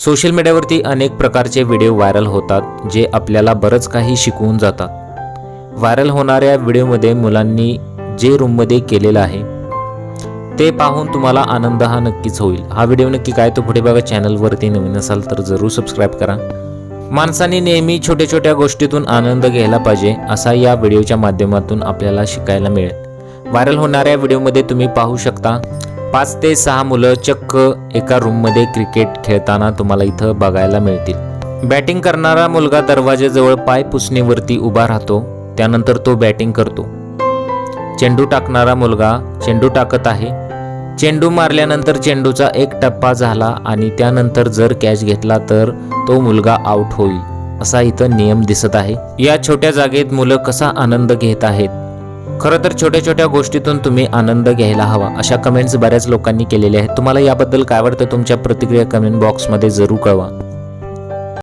Social मीडियावरती अनेक प्रकारचे व्हिडिओ व्हायरल होतात जे आपल्याला बरंच काही शिकवून जातात. व्हायरल होणाऱ्या व्हिडिओमध्ये मुलांनी जे रूममध्ये केलेलं आहे ते पाहून तुम्हाला आनंद हा नक्कीच होईल. हा व्हिडिओ नक्की काय तो पुढे बघा चॅनलवरती नवीन असाल तर जरूर सबस्क्राईब करा. माणसाने नेहमी छोट्या छोट्या गोष्टीतून आनंद घ्यायला पाहिजे असा या व्हिडिओच्या माध्यमातून आपल्याला शिकायला मिळेल. व्हायरल होणाऱ्या व्हिडिओमध्ये तुम्ही पाहू शकता पाच ते सहा मुलं चक्क एका रूममध्ये क्रिकेट खेळताना तुम्हाला इथं बघायला मिळतील. बॅटिंग करणारा मुलगा दरवाजाजवळ पाय पुसणीवरती उभा राहतो त्यानंतर तो बॅटिंग करतो. चेंडू टाकणारा मुलगा चेंडू टाकत आहे. चेंडू मारल्यानंतर चेंडूचा एक टप्पा झाला आणि त्यानंतर जर कॅच घेतला तर तो मुलगा आउट होईल असा इथं नियम दिसत आहे. या छोट्या जागेत मुलं कसा आनंद घेत आहेत? खरं तर छोट्या छोट्या गोष्टीतून तुम्ही आनंद घ्यायला हवा. अशा कमेंट्स बऱ्याच लोकांनी केलेल्या आहेत. तुम्हाला याबद्दल काय वाटतं? तुमच्या प्रतिक्रिया कमेंट बॉक्समध्ये जरूर कळवा.